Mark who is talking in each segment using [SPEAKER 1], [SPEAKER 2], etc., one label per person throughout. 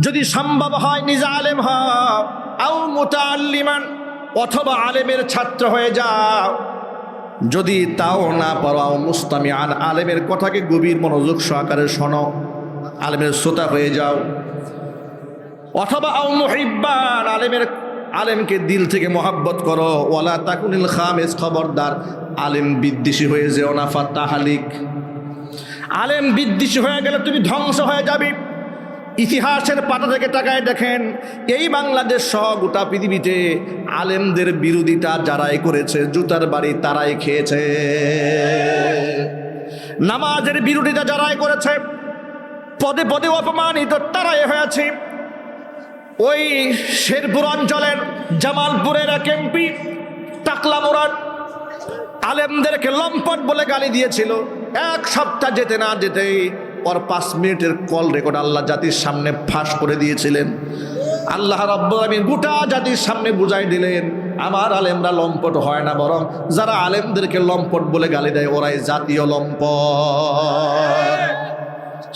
[SPEAKER 1] যদি সম্ভব হয়, নিজে আলেম হও। আও মুতাআল্লিমান, অথবা আলেমের ছাত্র হয়ে যাও। যদি তাও না পারো মুস্তামি আন আলেমের কথাকে গভীর মনোযোগ সহকারে শোনো। আলেমের শ্রোতা হয়ে যাও। অথবা আও মুহিব্বান, আলেমের, আলেমকে দিল থেকে মোহাব্বত করো। ওয়ালা তাকুনিল খামেস, খবরদার। আলেম বিদ্বেষী হয়ে যেও না, ফাত্তাহালিক। আলেম বিদ্বেষী হয়ে গেলে তুমি ধ্বংস হয়ে যাবে। ইতিহাসের পাতা থেকে তাকায় দেখেন, এই বাংলাদেশ সহ গোটা পৃথিবীতে আলেমদের বিরোধিতা যারাই করেছে, জুতার বাড়ি তারাই খেয়েছে। নামাজের বিরোধিতা যারাই করেছে, পদে পদে অপমানিত তারাই হয়েছে। ওই শেরপুর অঞ্চলের জামালপুরের এক এমপি টাকলা মোরাদ আলেমদেরকে লম্পট বলে গালি দিয়েছিল। এক সপ্তাহ যেতে না যেতেই ওর পাঁচ মিনিটের কল রেকর্ড আল্লাহ জাতির সামনে ফাঁস করে দিয়েছিলেন। আল্লাহ রব্বুল আমিন গোটা জাতির সামনে বুঝাই দিলেন, আমার আলেমরা লম্পট হয় না বরং যারা আলেমদেরকে লম্পট বলে গালি দেয়, ওরাই জাতীয় লম্পট।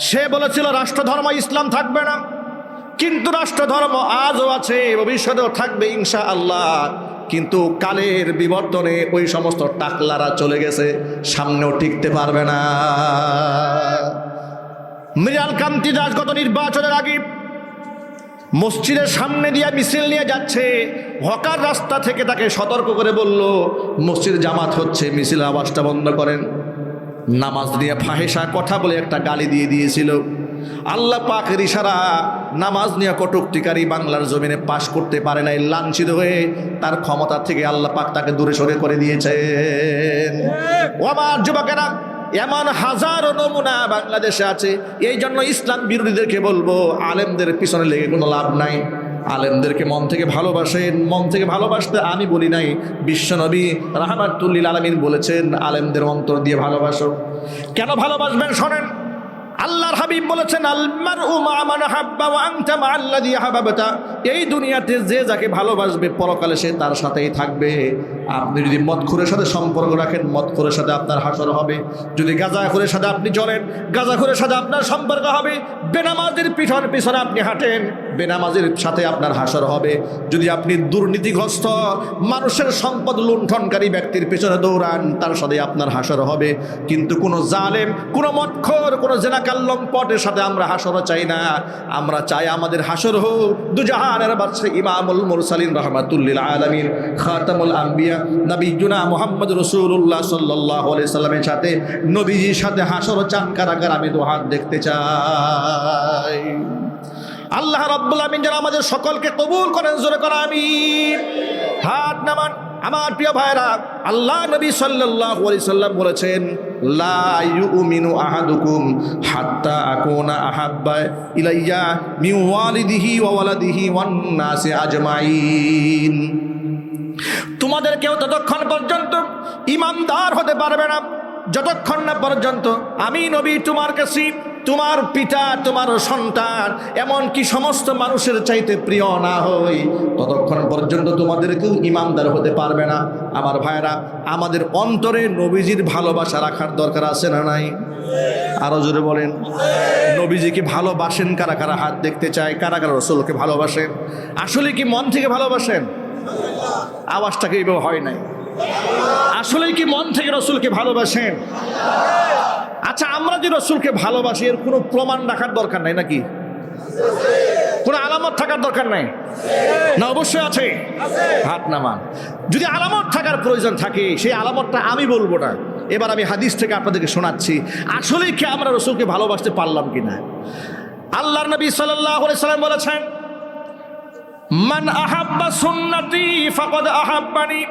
[SPEAKER 1] সে বলেছিল, রাষ্ট্রধর্ম ইসলাম থাকবে না। কিন্তু রাষ্ট্রধর্ম আজও আছে, ভবিষ্যতেও থাকবে ইনশা আল্লাহ কিন্তু কালের বিবর্তনে ওই সমস্ত টাকলারা চলে গেছে, সামনেও টিকতে পারবে না। মৃণাল কান্তি দাস গত নির্বাচনের আগে মসজিদের সামনে দিয়ে মিছিল নিয়ে যাচ্ছে। হকার রাস্তা থেকে তাকে সতর্ক করে বলল মসজিদ জামাত হচ্ছে মিছিল আওয়াজটা বন্ধ করেন। নামাজ দিয়ে ফাহেসা কথা বলে একটা গালি দিয়ে দিয়েছিল। আল্লাহ পাকের ইশারা নামাজ নিয়ে কটুক্তিকারী বাংলার জমিনে পাশ করতে পারে নাই লাঞ্ছিত হয়ে তার ক্ষমতা থেকে আল্লাহ পাক তাকে দূরে সরে করে দিয়েছেন। ও আমার যুবকেরা এমন হাজারো নমুনা বাংলাদেশে আছে। এই জন্য ইসলাম বিরোধীদেরকে বলব, আলেমদের পিছনে লেগে কোনো লাভ নাই। আলেমদেরকে মন থেকে ভালোবাসেন, মন থেকে ভালোবাসতে আমি বলি নাই। বিশ্বনবী রাহমাতুল্লিল আলমিন বলেছেন, আলেমদের অন্তর দিয়ে ভালোবাসো। কেন ভালোবাসবেন শোনেন? আল্লাহর হাবিব বলেছেন আলমার উমান হাব্বা মা আল্লাযী হাবাবতা এই দুনিয়াতে যে যাকে ভালোবাসবে, পরকালে সে তার সাথেই থাকবে। আপনি যদি মদখুরের সাথে সম্পর্ক রাখেন, মদখুরের সাথে আপনার হাসর হবে। যদি গাঁজাখুরের সাথে আপনি চলেন, গাঁজাখুরের সাথে আপনার সম্পর্ক হবে। বেনামাজের পিছন পিছনে আপনি হাঁটেন, বেনামাজের সাথে আপনার হাসর হবে। যদি আপনি দুর্নীতিগ্রস্ত, মানুষের সম্পদ লুণ্ঠনকারী ব্যক্তির পেছনে দৌড়ান, তার সাথে আপনার হাসর হবে। কিন্তু কোনো জালেম, কোনো মৎখর কোনো জেনাকাল্লম পটের সাথে আমরা হাসর চাই না। আমরা চাই আমাদের হাসর হোক। দুজাহানের বাদশাহ ইমামুল মুরসালিন রহমাতুল্লিল আলমিন, খাতামুল আম্বিয়া নবীজুনা মোহাম্মদ রসুল্লাহ সাল্লাহ সাল্লামের সাথে, নবীজির সাথে হাসর চান কারাগার আমি দুহান দেখতে চাই। আল্লাহ রাব্বুল আমিন যেন আমাদের সকলকে কবুল করেন, জোরে করা আমি হাত নামান। আমার প্রিয় ভাইরা, আল্লাহ নবী সাল্লাল্লাহু আলাইহি সাল্লাম বলেছেন, লা ইউমিনু আহাদুকুম হাত্তা আকুনা আহাব্বা ইলাইয়া মিন ওয়ালিদিহি ওয়া ওয়ালাদিহি ওয়ান নাসি আজমাইন। তোমাদের কেউ ততক্ষণ পর্যন্ত ইমানদার হতে পারবে না। যতক্ষণ না পর্যন্ত আমি নবী, তোমার কাছে তোমার পিতা, তোমার সন্তান, এমনকি সমস্ত মানুষের চাইতে প্রিয় না হই। ততক্ষণ পর্যন্ত তোমাদের কেউ ইমানদার হতে পারবে না। আমার ভাইরা আমাদের অন্তরে নবীজির ভালোবাসা রাখার দরকার আছে না নাই? আরও জোরে বলেন। নবীজিকে ভালোবাসেন? কারা কারা হাত দেখতে চায়? কারা কারা রসুলকে ভালোবাসেন? আসলে কি মন থেকে ভালোবাসেন? আওয়াজটাকে এইভাবে হয় নাই? আসলে কি মন থেকে রসুলকে ভালোবাসেন? আচ্ছা আমরা যে রসুলকে ভালোবাসি, এর কোনো প্রমাণ রাখার দরকার নাই নাকি? কোনো আলামত থাকার দরকার নাই? না, অবশ্যই আছে। হাত নামান। যদি আলামত থাকার প্রয়োজন থাকে, সেই আলামতটা আমি বলব না। এবার আমি হাদিস থেকে আপনাদেরকে শোনাচ্ছি, আসলেই কি আমরা রসুলকে ভালোবাসতে পারলাম কিনা? আল্লাহর নবী সাল্লাম বলেছেন, মান আহাব্বা সুন্নতি, ফাকদ আহাব্বানি।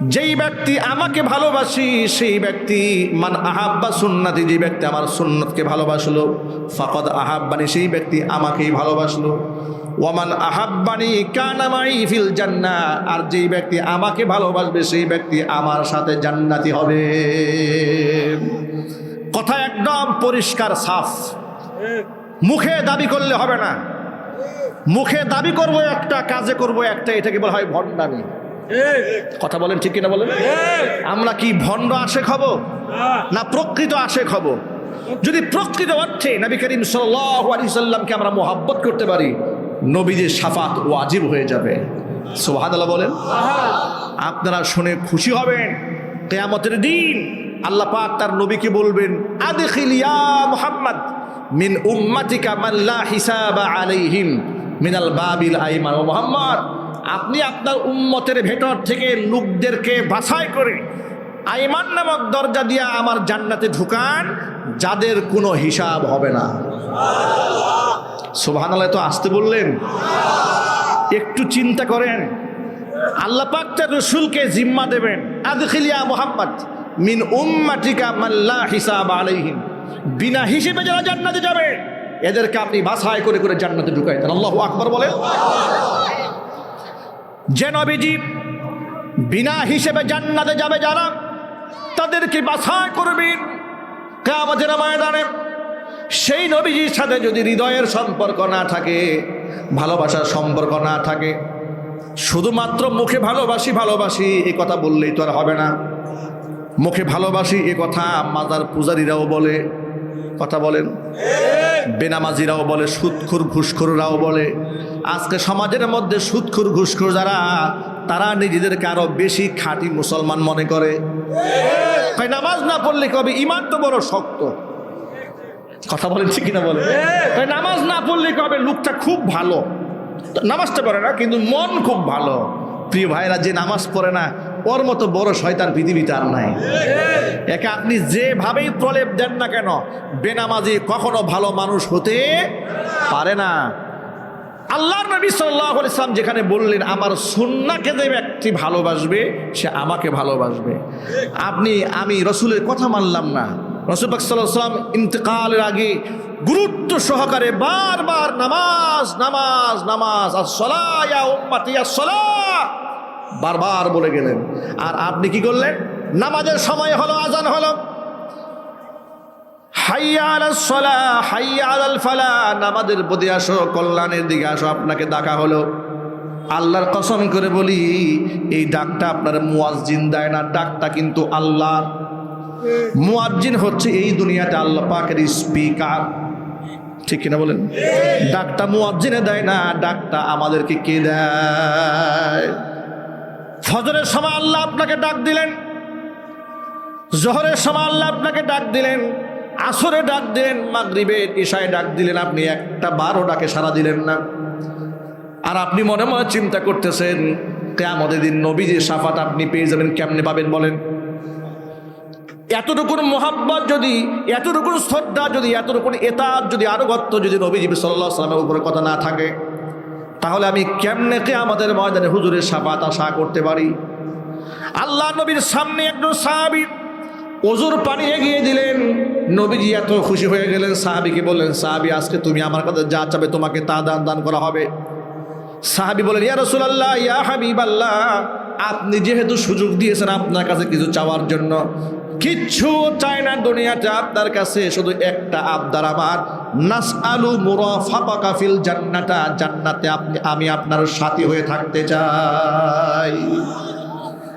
[SPEAKER 1] যেই ব্যক্তি আমাকে ভালোবাসি, সেই ব্যক্তি মান আহাব্বা সুন্নাতি, যে ব্যক্তি আমার সুন্নতকে ভালোবাসলো, ফাকদ আহাব্বানি, সেই ব্যক্তি আমাকেই ভালোবাসলো। ওয়ামান আহাব্বানি কানামাই ফিল জান্না আর যেই ব্যক্তি আমাকে ভালোবাসবে, সেই ব্যক্তি আমার সাথে জান্নাতি হবে। কথা একদম পরিষ্কার, সাফ। মুখে দাবি করলে হবে না। মুখে দাবি করব, একটা কাজে করব, একটা এটাকে বলা হয় ভণ্ডামি। কথা বলেন ঠিক কিনা বলেন? আমরা কি ভণ্ড আসে হব? না প্রকৃত আসে হব? যদি প্রকৃত অর্থে নবী করিম সাল্লামকে আমরা মোহাব্বত করতে পারি, নবীদের সাফাত ওয়াজিব হয়ে যাবে। সুবহানাল্লাহ বলেন। আপনারা শুনে খুশি হবেন। কেয়ামতের দিন আল্লাহ পাক তার নবীকে বলবেন, আদখিল ইয়া মুহাম্মদ মিন উম্মাতিকা মান লা হিসাবা আলাইহিম মিনাল বাবিল আইমান। মুহাম্মদ আপনি আপনার উম্মতের ভেতর থেকে লোকদেরকে বাছাই করে আইমান নামক দরজা দিয়া আমার জান্নাতে ঢুকান, যাদের কোনো হিসাব হবে না। সুবহানাল্লাহ তো আসতে বললেন? একটু চিন্তা করেন। আল্লাহ পাক রসুলকে জিম্মা দেবেন। আদখিলিয়া মোহাম্মদ মিন উম্মাটিকা মাল্লা হিসাব আলাইহিম। বিনা হিসেবে যারা জান্নাতে যাবে, এদেরকে আপনি বাছাই করে করে জান্নাতে ঢুকাই আল্লাহু আকবার বলেন। যে নবীজি বিনা হিসেবে জান্নাতে যাবে যারা তাদেরকে বাছাই করবেন কামাতের ময়দানে সেই নবীজির সাথে যদি হৃদয়ের সম্পর্ক না থাকে, ভালোবাসার সম্পর্ক না থাকে, শুধুমাত্র মুখে ভালোবাসি ভালোবাসি, এ কথা বললেই তো আর হবে না। মুখে ভালোবাসি, এ কথা মাজার পূজারীরাও বলে। কথা বলেন? বেনামাজিরাও বলে, সুৎখুর ঘুষখোররাও বলে। আজকে সমাজের মধ্যে সুৎখুর ঘুষখোর যারা, তারা নিজেদেরকে আরও বেশি খাঁটি মুসলমান মনে করে। নামাজ না পড়লে কবে? ইমান তো বড় শক্ত। কথা বলেন ঠিক কিনা বলে নামাজ না পড়লে কবে? লোকটা খুব ভালো। নামাজটা পড়ে না, কিন্তু মন খুব ভালো। প্রিয় ভাইরা, যে নামাজ পড়ে না ওর মতো বড় শয়তান পৃথিবীতে আর নাই। একে আপনি যেভাবেই প্রলেপ দেন না কেন, বেনামাজি কখনো ভালো মানুষ হতে পারে না। আল্লাহর নবী সাল্লাহ ইসলাম যেখানে বললেন, আমার সুন্নাকে যে ব্যক্তি ভালোবাসবে, সে আমাকে ভালোবাসবে। আপনি, আমি রসুলের কথা মানলাম না। রসুল পাক সাল্লাহ সাল্লাম ইন্তকালের আগে গুরুত্ব সহকারে বারবার নামাজ নামাজ নামাজ আর বারবার বলে গেলেন। আর আপনি কি করলেন? নামাজের সময় হলো, আজান হলো। নামাজের প্রতি আসো, কল্যাণের দিকে আসো, আপনাকে ডাকা হলো। আল্লাহর কসম করে বলি, এই ডাকটা আপনার মুয়াজ্জিন দেয় না, ডাকটা কিন্তু আল্লাহর। মুয়াজ্জিন হচ্ছে এই দুনিয়াতে আল্লাহ পাকের স্পিকার। ঠিক কিনা বলেন? ডাকটা মুয়াজ্জিনে দেয় না, ডাকটা আমাদেরকে কে দেয়? ফজরের সময় আল্লাহ আপনাকে ডাক দিলেন, জহরের সময় আল্লাহ আপনাকে ডাক দিলেন, আসরে ডাক দিলেন মাগরিবের ঈশায় ডাক দিলেন, আপনি একটা বারো ডাকে সারা দিলেন না। আর আপনি মনে মনে চিন্তা করতেছেন, কেয়ামতের দিন নবীজির সাফাত আপনি পেয়ে যাবেন, কেমনে পাবেন বলেন? এতটুকুন মোহাব্বত যদি এতটুকুন শ্রদ্ধা যদি এতটুকুন এতাত যদি, আনুগত্য যদি নবীজি সাল্লাহ সাল্লামের উপরে কথা না থাকে তাহলে আমি কেমনে কে আমাদের ময়দানে হুজুরের সাফাত আশা করতে পারি? আল্লাহ নবীর সামনে একজন সাহাবি অজুর পানি এগিয়ে দিলেন। নবীজি এত খুশি হয়ে গেলেন, সাহাবিকে বললেন, সাহাবি, আজকে তুমি আমার কাছে যা চাবে তোমাকে তা দান দান করা হবে। সাহাবি বলেন ইয়া রসুলাল্লাহ, ইয়া হাবিব আল্লাহ আপনি যেহেতু সুযোগ দিয়েছেন আপনার কাছে কিছু চাওয়ার জন্য, কিচ্ছু চাই না দুনিয়াতে, আপনার কাছে শুধু একটা আবদার আমার নাস আলু মুরাফা কাফিল জান্নাতা, জান্নাতে আপনি, আমি আপনার সাথী হয়ে থাকতে চাই।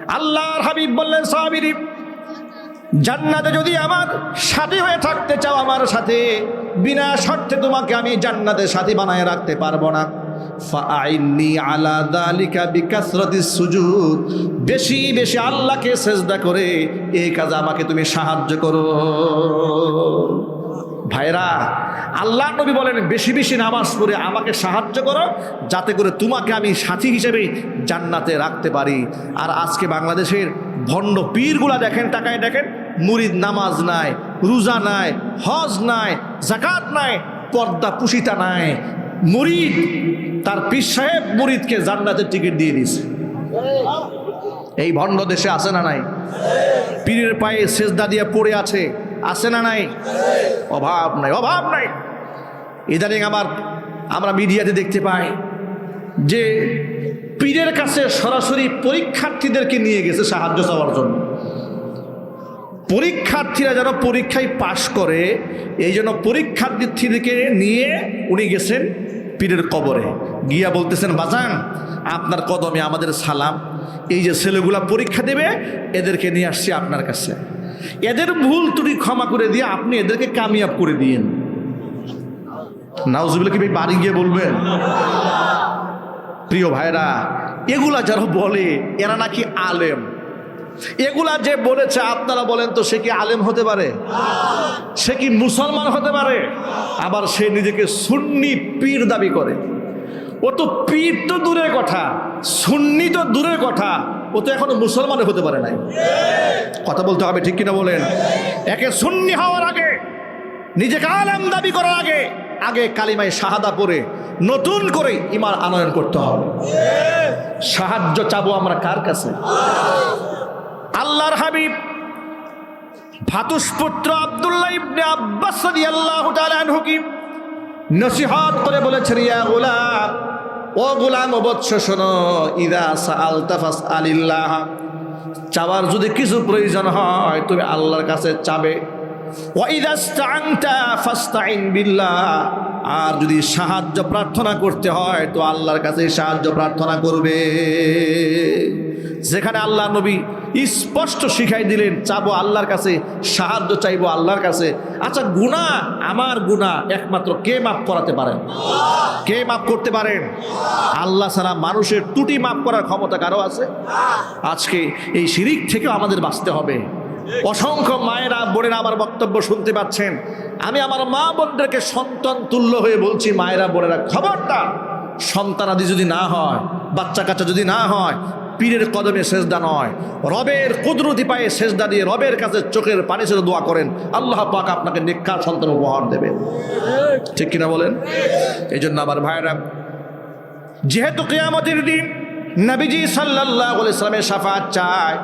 [SPEAKER 1] আল্লাহর হাবিব বললেন, সাহাবিরি, জান্নাতে যদি আমার সাথী হয়ে থাকতে চাও আমার সাথে, বিনা শর্তে তোমাকে আমি জান্নাতের সাথী বানায় রাখতে পারব না। বেশি বেশি আল্লাহকে সেজদা করে এই কাজে আমাকে তুমি সাহায্য করো। ভাইরা, আল্লাহ নবী বলেন, বেশি বেশি নামাজ পড়ে আমাকে সাহায্য করো, যাতে করে তোমাকে আমি সাথী হিসেবে জান্নাতে রাখতে পারি। আর আজকে বাংলাদেশের ভণ্ড পীরগুলা দেখেন টাকায় দেখেন, মুরিদ নামাজ নাই, রোজা নাই, হজ নাই জাকাত নাই, পর্দা পুষিতা নাই। মুরিদ, তার পীর সাহেব মুরিদকে জান্নাতের টিকিট দিয়ে দিছে এই ভণ্ড দেশে আছে না নাই? পীরের পায়ে সেজদা দিয়ে পড়ে আছে। আছে না নাই? অভাব নাই অভাব নাই। ইদানিং আমার আমরা মিডিয়াতে দেখতে পাই যে পীরের কাছে সরাসরি পরীক্ষার্থীদেরকে নিয়ে গেছে সাহায্য চাওয়ার জন্য। পরীক্ষার্থীরা যেন পরীক্ষায় পাশ করে, এই জন্য পরীক্ষার্থীদেরকে নিয়ে উনি গেছেন পীরের কবরে। গিয়া বলতেছেন, বাজান, আপনার কদমে আমাদের সালাম। এই যে ছেলেগুলা পরীক্ষা দেবে, এদেরকে নিয়ে আসছি আপনার কাছে। এদের ভুল ত্রুটি ক্ষমা করে দিয়ে আপনি এদেরকে কামিয়াব করে দিয়েন। নাউজুবিল্লাহ কি ভাই বাড়ি গিয়ে বলবেন? প্রিয় ভাইরা এগুলা যারা বলে, এরা নাকি আলেম। এগুলা যে বলেছে, আপনারা বলেন তো, সে কি আলেম হতে পারে? সে কি মুসলমান হতে পারে? আবার সে নিজেকে সুন্নি পীর দাবি করে। ও তো পীর তো দূরের কথা, সুন্নি তো দূরের কথা। ও তো এখনও মুসলমান হতে পারে নাই। কথা বলতে হবে, ঠিক কিনা বলেন? একে সুন্নি হওয়ার আগে, নিজেকে আলেম দাবি করার আগে আগে কালিমায় শাহাদা পরে নতুন করে ইমান আনয়ন করতে হবে। সাহায্য চাবো আমরা কার কাছে? আল্লাহর হাবিব ভাতুষ পুত্র আব্দুল্লাহ ইবনে আব্বাস রাদিয়াল্লাহু তাআলা নসিহত করে বলেছেন, ইয়া গোলাম ও গোলাম অবচ্ছ শোনো, ইদা আলতাফাস আলিল্লাহ চাবার যদি কিছু প্রয়োজন হয়, তুমি আল্লাহর কাছে চাবে। আর যদি সাহায্য প্রার্থনা করতে হয়, তো আল্লাহর কাছে সাহায্য প্রার্থনা করবে। যেখানে আল্লাহ নবী স্পষ্ট শিখাই দিলেন, চাবো আল্লাহর কাছে, সাহায্য চাইব আল্লাহর কাছে। আচ্ছা গুণা আমার গুণা একমাত্র কে মাফ করাতে পারেন? কে মাফ করতে পারেন? আল্লাহ ছাড়া মানুষের ত্রুটি মাফ করার ক্ষমতা কারও আছে? আজকে এই শিরিক থেকেও আমাদের বাঁচতে হবে। অসংখ্য মায়েরা, বোনেরা আমার বক্তব্য শুনতে পাচ্ছেন। আমি আমার মা বোনদেরকে সন্তান তুল্য হয়ে বলছি, মায়েরা, বোনেরা, খবরদার। সন্তানাদি যদি না হয়, বাচ্চা কাচ্চা যদি না হয়, পীরের কদমে সেজদা নয়। রবের কুদরতি পায়ে সেজদা দিয়ে রবের কাছে চোখের পানি ছেড়ে দোয়া করেন। আল্লাহ পাক আপনাকে নিক্ষার সন্তান উপহার দেবে। ঠিক কিনা বলেন? এই জন্য আমার ভাইয়েরা, যেহেতু কেয়ামতের দিন নবীজি সাল্লাহ ইসলামের সাফাত চায়,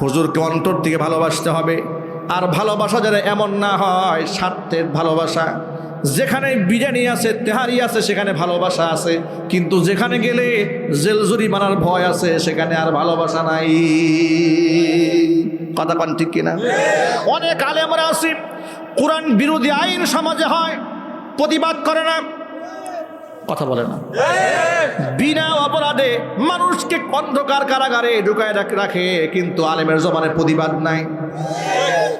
[SPEAKER 1] হুজুরকে অন্তর থেকে ভালোবাসতে হবে। আর ভালোবাসা যেন এমন না হয়, স্বার্থের ভালোবাসা। যেখানে বিরিয়ানি আছে, তেহারি আছে, সেখানে ভালোবাসা আছে। কিন্তু যেখানে গেলে জেলজুরি মানার ভয় আছে, সেখানে আর ভালোবাসা নাই। কথা পান ঠিক কিনা? অনেক আলেমরা আসি কোরআন বিরোধী আইন সমাজে হয়, প্রতিবাদ করে না। কথা বলে না। বিনা অপরাধে মানুষকে অন্ধকার কারাগারে ঢুকায় রাখ- কিন্তু আলেমের জমানে প্রতিবাদ নাই।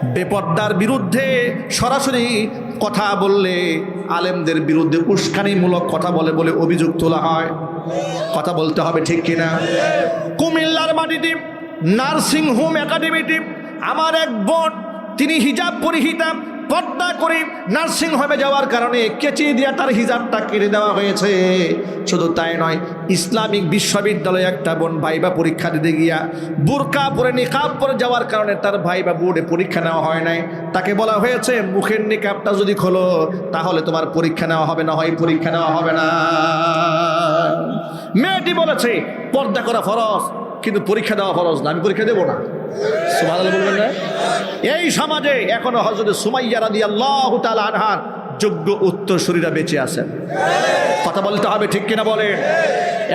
[SPEAKER 1] বেপর্দার বিরুদ্ধে সরাসরি কথা বললে আলেমদের বিরুদ্ধে উস্কানিমূলক কথা বলে বলে অভিযোগ তোলা হয়। কথা বলতে হবে ঠিক কিনা? কুমিল্লার মাটিতে নার্সিং হোম একাডেমিতে আমার এক বোন, তিনি হিজাব পরিহিতা পর্দা করে নার্সিং হোমে যাওয়ার কারণে কেচি দিয়ে তার হিজাবটা কেটে দেওয়া হয়েছে। শুধু তাই নয়, ইসলামিক বিশ্ববিদ্যালয়ে একটা বোন ভাইবা পরীক্ষা দিতে গিয়া বোরকা পরে, নিকাব পরে যাওয়ার কারণে তার ভাইবা বোর্ডে পরীক্ষা নেওয়া হয় নাই। তাকে বলা হয়েছে, মুখের নিকাবটা যদি খোলো, তাহলে তোমার পরীক্ষা নেওয়া হবে না, হয় পরীক্ষা নেওয়া হবে না। মেয়েটি বলেছে, পর্দা করা ফরজ। কিন্তু পরীক্ষা দেওয়া ফরজ না। আমি পরীক্ষা দেবো না। বলবেন না? এই সমাজে এখনও হজরত সুমাইয়া রাদি আল্লাহ আনহার যোগ্য উত্তরসূরিরা বেঁচে আছেন। কথা বলতে হবে ঠিক কিনা বলেন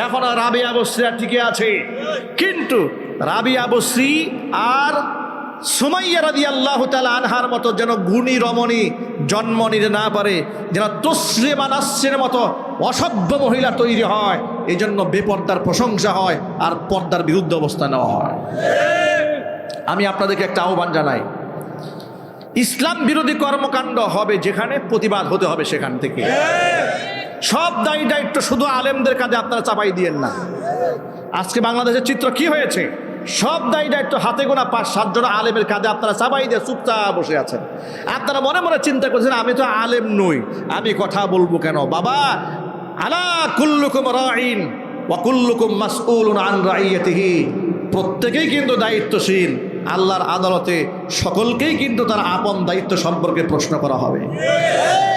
[SPEAKER 1] এখনও রাবিয়া বস্রিরা টিকে আছে। কিন্তু রাবিয়া বস্রি আর সুমাইয়া রাদি আল্লাহ আনহার মতো যেন গুণী রমণী জন্ম নিতে না পারে, যেন তসলিমা নাসের মতো অসভ্য মহিলা তৈরি হয় এই জন্য বেপর্দার প্রশংসা হয় আর পর্দার বিরুদ্ধে অবস্থা নেওয়া হয়। আমি আপনাদেরকে একটা আহ্বান জানাই। ইসলাম বিরোধী কর্মকাণ্ড হবে যেখানে, প্রতিবাদ হতে হবে সেখান থেকে। সব দায়ী দায়িত্ব শুধু আলেমদের কাজে আপনারা চাপাই দিয়েন না। আজকে বাংলাদেশের চিত্র কি হয়েছে? সব দায়ী দায়িত্ব হাতে গোনা পাঁচ, সাতজন আলেমের কাজে আপনারা চাপাই দিয়ে চুপচাপ বসে আছেন। আপনারা মনে মনে চিন্তা করছেন, আমি তো আলেম নই। আমি কথা বলব কেন? বাবা, আলা কুল্লুকুম রাইন ওয়া কুল্লুকুম মাসউলুন আন রাইয়াতিহি প্রত্যেকেই কিন্তু দায়িত্বশীল। আল্লাহর আদালতে সকলকেই কিন্তু তার আপন দায়িত্ব সম্পর্কে প্রশ্ন করা হবে।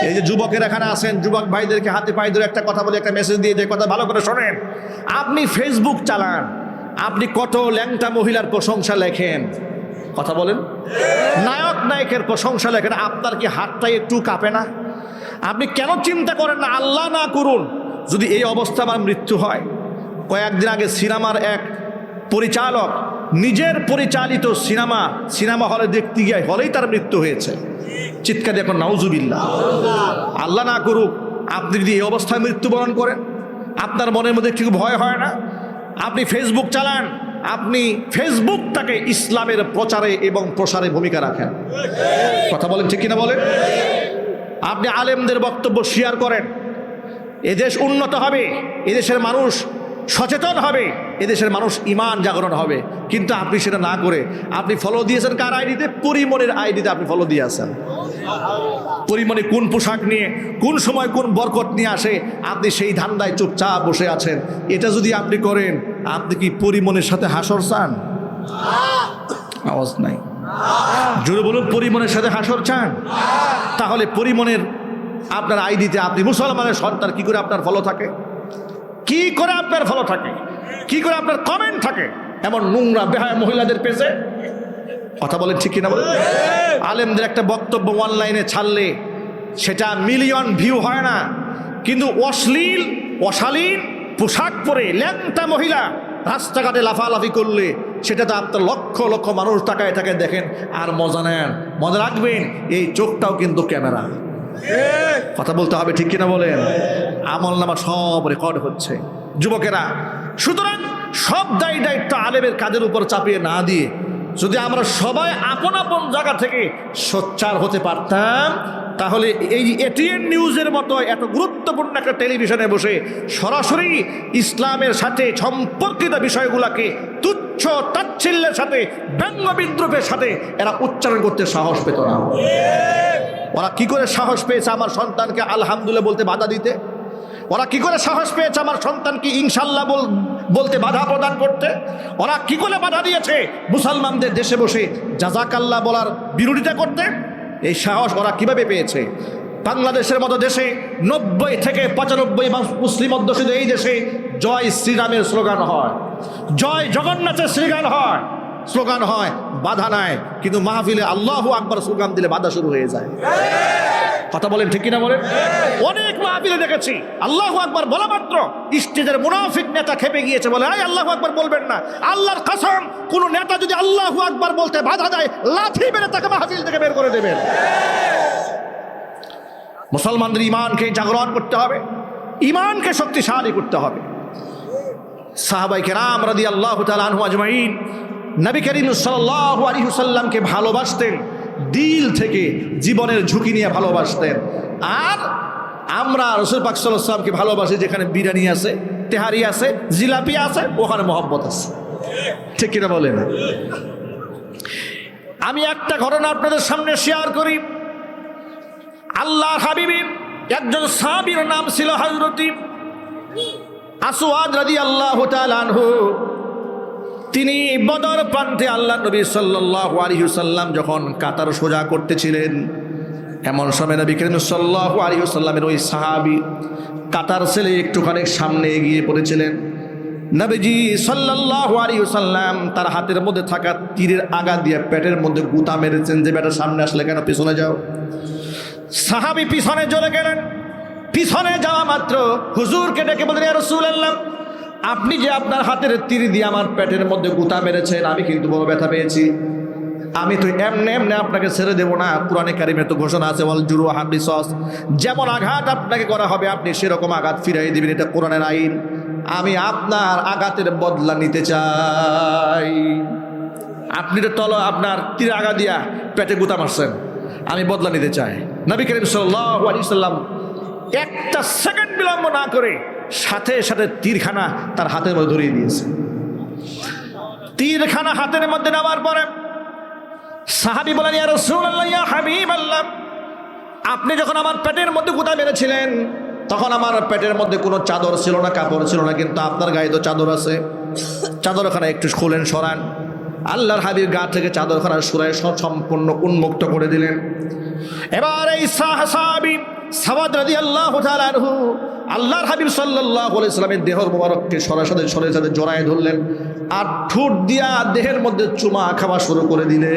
[SPEAKER 1] এই যে যুবকের এখানে আসেন, যুবক ভাইদেরকে হাতে পায়ে ধরে একটা কথা বলে, একটা মেসেজ দিয়ে যে কথা ভালো করে শোনেন। আপনি ফেসবুক চালান। আপনি কত ল্যাংটা মহিলার প্রশংসা লেখেন? কথা বলেন। নায়ক নায়কের প্রশংসা লেখেন, আপনার কি হাতটাই একটু কাঁপে না? আপনি কেন চিন্তা করেন না, আল্লাহ না করুন, যদি এই অবস্থা আমার মৃত্যু হয়? কয়েকদিন আগে সিনেমার এক পরিচালক, নিজের পরিচালিত সিনেমা সিনেমা হলে দেখতে গিয়ে হলেই তার মৃত্যু হয়েছে। চিৎকার এখন নাউজুবিল্লা আল্লাহ না করুক, আপনি যদি এই অবস্থায় মৃত্যুবরণ করেন, আপনার মনের মধ্যে একটু ভয় হয় না? আপনি ফেসবুক চালান, আপনি ফেসবুকটাকে ইসলামের প্রচারে এবং প্রসারে ভূমিকা রাখেন। কথা বলেন ঠিক কিনা বলেন? আপনি আলেমদের বক্তব্য শেয়ার করেন। এদেশ উন্নত হবে এদেশের মানুষ সচেতন হবে এদেশের মানুষ ইমান জাগরণ হবে। কিন্তু আপনি সেটা না করে, আপনি ফলো দিয়েছেন কার আইডিতে? পরিমনের আইডিতে আপনি ফলো দিয়ে আসেন পরিমণি কোন পোশাক নিয়ে, কোন সময় কোন বরকত নিয়ে আসে, আপনি সেই ধান্দায় চুপচাপ বসে আছেন। এটা যদি আপনি করেন আপনি কি পরিমণের সাথে হাসর চান? আওয়াজ নাই। জোরে বলুন পরিমণের সাথে হাসর চান? তাহলে পরিমণের আপনার আইডিতে আপনি মুসলমানের সন্তান কি করে আপনার ফলো থাকে? কি করে আপনার ফলো থাকে? কি করে আপনার কমেন্ট থাকে? এমন নোংরা বেহায় মহিলাদের পেজে? কথা বলেন ঠিক কিনা বলেন? আলেমদের একটা বক্তব্য অনলাইনে ছাড়লে সেটা মিলিয়ন ভিউ হয় না। কিন্তু অশ্লীল অশালীন পোশাক পরে ল্যাংটা মহিলা রাস্তাঘাটে লাফালাফি করলে সেটা তো আপনার লক্ষ লক্ষ মানুষ তাকায় তাকায় দেখেন, আর মজা নেন। মজা রাখবেন, এই চোখটাও কিন্তু ক্যামেরা। কথা বলতে হবে ঠিক কিনা বলেন? আমল নামা সব রেকর্ড হচ্ছে। যুবকেরা, সুতরাং সব দায়ী দায়িত্ব আলেমের কাজের উপর চাপিয়ে না দিয়ে যদি আমরা সবাই আপন আপন জায়গা থেকে সোচ্চার হতে পারতাম তাহলে এই এটিএন নিউজের মতো এত গুরুত্বপূর্ণ একটা টেলিভিশনে বসে সরাসরি ইসলামের সাথে সম্পর্কিত বিষয়গুলোকে তুচ্ছ তাচ্ছিল্যের সাথে, ব্যঙ্গ বিদ্রুপের সাথে এরা উচ্চারণ করতে সাহস পেত না। ওরা কি করে সাহস পেয়েছে আমার সন্তানকে আলহামদুলিল্লাহ বলতে বাধা দিতে? ওরা কি করে সাহস পেয়েছে আমার সন্তানকে ইনশাল্লাহ বল, বলতে বাধা প্রদান করতে? ওরা কি করে বাধা দিয়েছে মুসলমানদের দেশে বসে জাজাকাল্লাহ বলার বিরোধিতা করতে? এই সাহস ওরা কীভাবে পেয়েছে? বাংলাদেশের মতো দেশে নব্বই থেকে পঁচানব্বই মুসলিম অধ্যুষিত এই দেশে জয় শ্রীরামের স্লোগান হয়। জয় জগন্নাথের শ্রীগান হয়। স্লোগান হয়, বাধা নাই। কিন্তু মাহফিলে আল্লাহ আকবর স্লোগান দিলে বাধা শুরু হয়ে যায়। কথা বলেন ঠিক কিনা বলেন? অনেক মাহফিলে দেখেছি, আল্লাহ আকবর বলা মাত্র, স্টেজের মুনাফিক নেতা খেপে গিয়েছে বলে আই আল্লাহ আকবর বলবেন না। আল্লাহর কসম, কোন নেতা যদি আল্লাহ আকবর বলতে বাধা দেয়, লাঠি মেরে তাকে মাহফিল থেকে বের করে দেবেন। মুসলমানদের ইমানকে জাগরণ করতে হবে, ইমানকে শক্তিশালী করতে হবে। সাহাবাই কেরাম রাদি আল্লাহ তালু আজমাইন নবী করিম সাল্লাহ ভালোবাসতেন, দিল থেকে জীবনের ঝুঁকি নিয়ে ভালোবাসতেন। আর আমরা রসুল পাক সাল্লামকে ভালোবাসি যেখানে বিরিয়ানি আছে, তেহারি আছে, জিলাপি আছে, ওখানে মহব্বত আছে। ঠিক কিনা বলেন? আমি একটা ঘটনা আপনাদের সামনে শেয়ার করি। আল্লাহ হাবিবির একজন সাহাবীর নাম ছিল হজরতি আসওয়াদ রাদি আল্লাহ আনহু। তিনি বদর প্রান্তে আল্লাহ নবী সাল্লাহ আলহিউসাল্লাম যখন কাতার সোজা করতেছিলেন, এমন সময় নবী করিম সাল্লাহ আলহিউসাল্লামের ওই সাহাবি কাতার ছেলে একটুখানি সামনে এগিয়ে পড়েছিলেন। নবীজি সাল্লাহ আলহিউসাল্লাম তার হাতের মধ্যে থাকা তীরের আগা দিয়ে পেটের মধ্যে গুতা মেরেছেন যে বেটার সামনে আসলে কেন? পিছনে যাও। সাহাবি পিছনে চলে গেলেন। পিছনে যাওয়া মাত্র হুজুরকে ডেকে বলেন রসুল আল্লাহ আপনি যে আপনার হাতের তীর দিয়ে আমার পেটের মধ্যে গুতা মেরেছেন, আমি কিন্তু বড় ব্যথা পেয়েছি। আমি তো এমনি এমনি আপনাকে ছেড়ে দেবো না। পুরানে কারিমে তো ঘোষণা আছে বল জুরু হাড্ডি সস যেমন আঘাত আপনাকে করা হবে, আপনি সেরকম আঘাত ফিরাই দিবেন, এটা কোরআনের আইন। আমি আপনার আঘাতের বদলা নিতে চাই। আপনি তো তল, আপনার তীরে আগা দিয়া পেটে গুতা মারছেন, আমি বদলা নিতে চাই। নবী করিম সাল্লাহ আলি সাল্লাম একটা সেকেন্ড বিলম্ব না করে সাথে সাথে তীরখানা তার হাতের মধ্যে ধরিয়ে দিয়েছে। তীরখানা হাতের মধ্যে নেওয়ার পরে সাহাবি বলেন, ইয়া আপনি যখন আমার পেটের মধ্যে গুতা মেরেছিলেন, তখন আমার পেটের মধ্যে কোনো চাদর ছিল না, কাপড় ছিল না, কিন্তু আপনার গায়ে তো চাদর আছে। চাদরখানা একটু খোলেন, সরান। আল্লাহর হাবির গা থেকে চাদরখানা সুরায় সম্পূর্ণ উন্মুক্ত করে দিলেন। এবার এই সাহাবি সাবাদ রাদি আল্লাহ আল্লাহর হাবিব সাল্লাহ ইসলামের দেহর মোবারককে সরাসরি সরে সাথে জড়ায় ধরলেন আর ঠোঁট দিয়া দেহের মধ্যে চুমা খাওয়া শুরু করে দিলে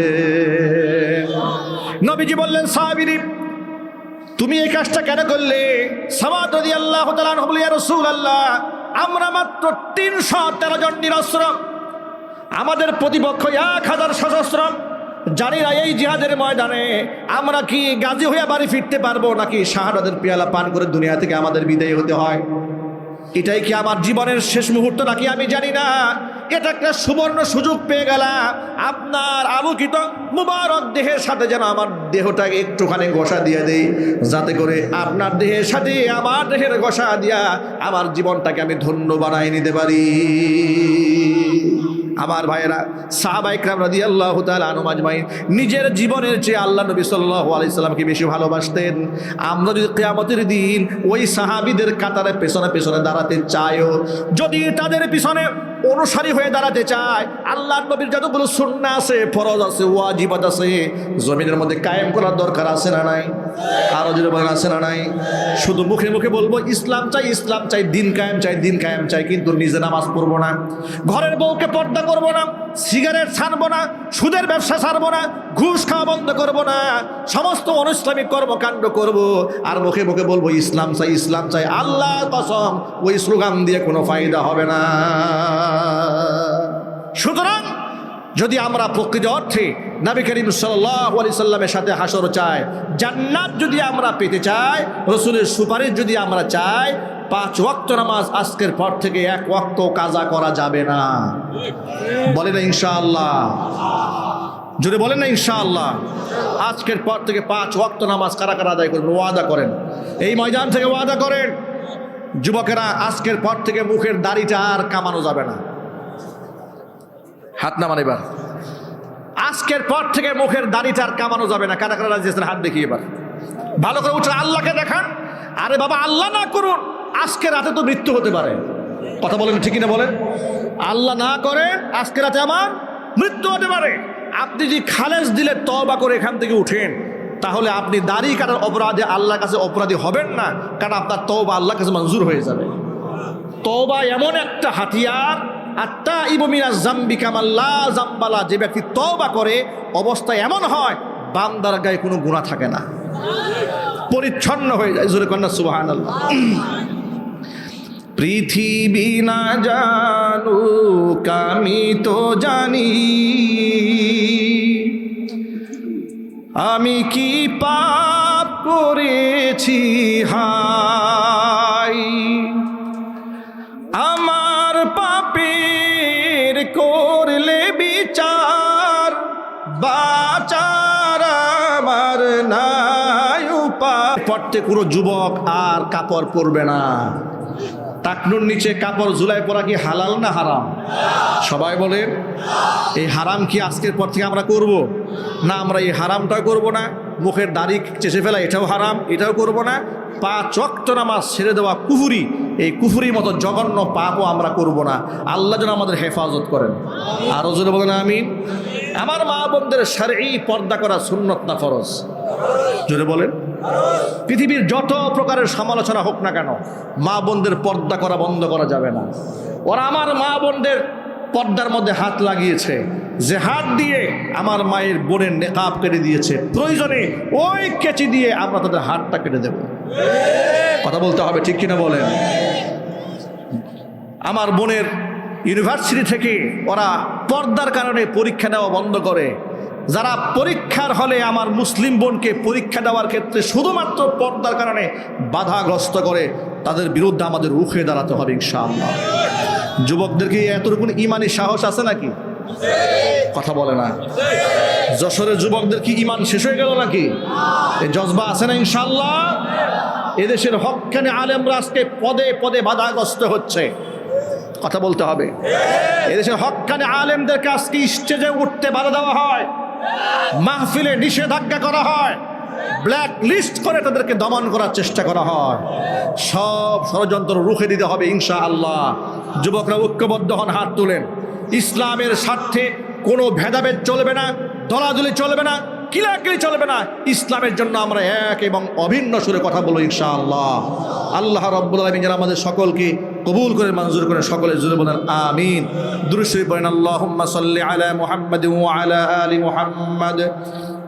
[SPEAKER 1] নবীজি বললেন, সাহাবিরি, তুমি এই কাজটা কেন করলে? আল্লাহ রসুল আল্লাহ আমরা মাত্র তিনশো তেরো জন নিরস্ত্র আমাদের প্রতিপক্ষ এক হাজার সশস্ত্র জানি না এই জিহাদের ময়দানে আমরা কি গাজী হইয়া বাড়ি ফিরতে পারব নাকি শাহাদাদের পেয়ালা পান করে দুনিয়া থেকে আমাদের বিদায় হতে হয়? এটাই কি আমার জীবনের শেষ মুহূর্ত নাকি আমি জানি না। এটা একটা সুবর্ণ সুযোগ পেয়ে গেলাম। আপনার আলোকিত মুবারক দেহের সাথে যেন আমার দেহটাকে একটুখানি ঘষা দিয়ে দেই। যাতে করে আপনার দেহের সাথে আমার দেহের ঘষা দিয়া আমার জীবনটাকে আমি ধন্য বানাই নিতে পারি। আমার ভাইয়েরা সাহাবাইকরাম রাজি আল্লাহ আনুমাজমাই নিজের জীবনের চেয়ে আল্লাহ নবী সাল্লাহ আলাইসাল্লামকে বেশি ভালোবাসতেন। আমরা যদি কেয়ামতের দিন ওই সাহাবিদের কাতারে পেছনে পেছনে দাঁড়াতে চাইও, যদি তাদের পিছনে অনুসারী হয়ে দাঁড়াতে চায়। আল্লাহ নবীর যতগুলো সুন্না আছে, ফরজ আছে, ওয়াজিবাত আছে, জমিনের মধ্যে কায়েম করার দরকার আছে না নাই? আরও যদি বলেন, আছে না নাই? শুধু মুখে মুখে বলব, ইসলাম চাই ইসলাম চাই, দিন কায়েম চাই, দিন কায়েম চাই, কিন্তু নিজে নামাজ পড়ব না। ঘরের বউকে পর্দা করব না, সিগারেট ছাড়বো না, সুদের ব্যবসা ছাড়বো না, ঘুষ খাওয়া বন্ধ করব না, সমস্ত অনুইসলামিক কর্মকাণ্ড করব, আর মুখে মুখে বলব, ইসলাম চাই ইসলাম চাই আল্লাহ কসম, ওই স্লোগান দিয়ে কোনো ফায়দা হবে না। যদি আমরা প্রকৃত অর্থে নবী করিম সাল্লাহ সাল্লামের সাথে হাসর চাই, জান্নাত যদি আমরা পেতে চাই, রসুলের সুপারিশ যদি আমরা চাই, পাঁচ ওয়াক্ত নামাজ আজকের পর থেকে এক ওয়াক্ত কাজা করা যাবে না। বলে না ইনশাআল্লাহ। যদি বলেন না ইনশাআল্লাহ। আজকের পর থেকে পাঁচ ওয়াক্ত নামাজ কারা কারা আদায় করেন? ওয়াদা করেন। এই ময়দান থেকে ওয়াদা করেন। যুবকেরা, আজকের পর থেকে মুখের দাড়িটা আর কামানো যাবে না। হাত নামান এবার। আজকের পর থেকে মুখের দাড়িটা আর কামানো যাবে না। কারা কারা রাজি আছেন? হাত দেখি এবার। ভালো করে উঠে আল্লাহকে দেখান। আরে বাবা, আল্লাহ না করুন, আজকে রাতে তো মৃত্যু হতে পারে। কথা বলেন ঠিকই না বলেন? আল্লাহ না করেন আজকে রাতে আমার মৃত্যু হতে পারে। আপনি যদি খালেজ দিলে তবা করে এখান থেকে উঠেন, তাহলে আপনি দাড়ি কাটার অপরাধে আল্লাহর কাছে অপরাধী হবেন না। কারণ আপনার তওবা আল্লাহর কাছে মঞ্জুর হয়ে যাবে। তওবা এমন একটা হাতিয়ার আত্মা ইবমিনা জাম্বি কামাল্লা জাম্বালা। যে ব্যক্তি তওবা করে, অবস্থা এমন হয়, বান্দার গায়ে কোনো গুণা থাকে না। পরিচ্ছন্ন হয়ে যায়, জোরে কন্যা সুবাহান পৃথিবী না জানুক, আমি তো জানি। আমি কি পাপ করেছি হাই বাচার আমার নাই উপায়। পড়তে কোনো যুবক আর কাপড় পরবে না। টাকনুর নিচে কাপড় ঝুলাই পরা কি হালাল না হারাম? সবাই বলেন, এই হারাম কি আজকের পর থেকে আমরা করব? না, আমরা এই হারামটা করব না। মুখের দাড়ি চেষে ফেলা, এটাও হারাম, এটাও করব না। পা চক্ত নামাজ ছেড়ে দেওয়া কুহুরি এই কুহুরির মতো জঘন্য পাপও আমরা করব না। আল্লাহ যেন আমাদের হেফাজত করেন। আরও যদি বলেন আমি আমার মা বোনদের সারে পর্দা করা সুন্নত না ফরজ? জোরে বলেন। পৃথিবীর যত প্রকারের সমালোচনা হোক না কেন, মা বোনদের পর্দা করা বন্ধ করা যাবে না। ওরা আমার মা বোনদের পর্দার মধ্যে হাত লাগিয়েছে যে হাত দিয়ে আমার মায়ের বোনের নেকাব কেটে দিয়েছে। প্রয়োজনে ওই কেচি দিয়ে আমরা তাদের হাতটা কেটে দেব। কথা বলতে হবে, ঠিক কিনা বলেন? আমার বোনের ইউনিভার্সিটি থেকে ওরা পর্দার কারণে পরীক্ষা দেওয়া বন্ধ করে। যারা পরীক্ষার হলে আমার মুসলিম বোনকে পরীক্ষা দেওয়ার ক্ষেত্রে শুধুমাত্র পর্দার কারণে বাধাগ্রস্ত করে, তাদের বিরুদ্ধে আমাদের রুখে দাঁড়াতে হবে, ইনশাআল্লাহ। যুবকদেরকে এতটুকু ইমানি সাহস আছে নাকি? কথা বলে না। যশোরের যুবকদের কি ইমান শেষ হয়ে গেল নাকি? জজবা আছে না ইনশাল্লাহ এদেশের হকানে আলেমরা আজকে পদে পদে বাধাগ্রস্ত হচ্ছে। কথা বলতে হবে। এদেশের হকানে আলেমদেরকে আজকে স্টেজে উঠতে বাধা দেওয়া হয়। মাহফিলে নিষেধাজ্ঞা করা হয়। ব্ল্যাক লিস্ট করে তাদেরকে দমন করার চেষ্টা করা হয়। সব ষড়যন্ত্র রুখে দিতে হবে ইনশা আল্লাহ যুবকরা ঐক্যবদ্ধ হন, হাত তুলেন। ইসলামের স্বার্থে কোনো ভেদাভেদ চলবে না, দলাদলি চলবে না, কিলাকিলি চলবে না। ইসলামের জন্য আমরা এক এবং অভিন্ন সুরে কথা বলব ইনশা আল্লাহ আল্লাহ রব্বুল আলমিন যারা আমাদের সকলকে কবুল করে, মঞ্জুর করে সকলে জুড়ে বলেন, আমিন। দুরুশরীফ বলেন আল্লাহুম্মা সাল্লি আলা মুহাম্মাদ আলা আলি মুহাম্মাদ।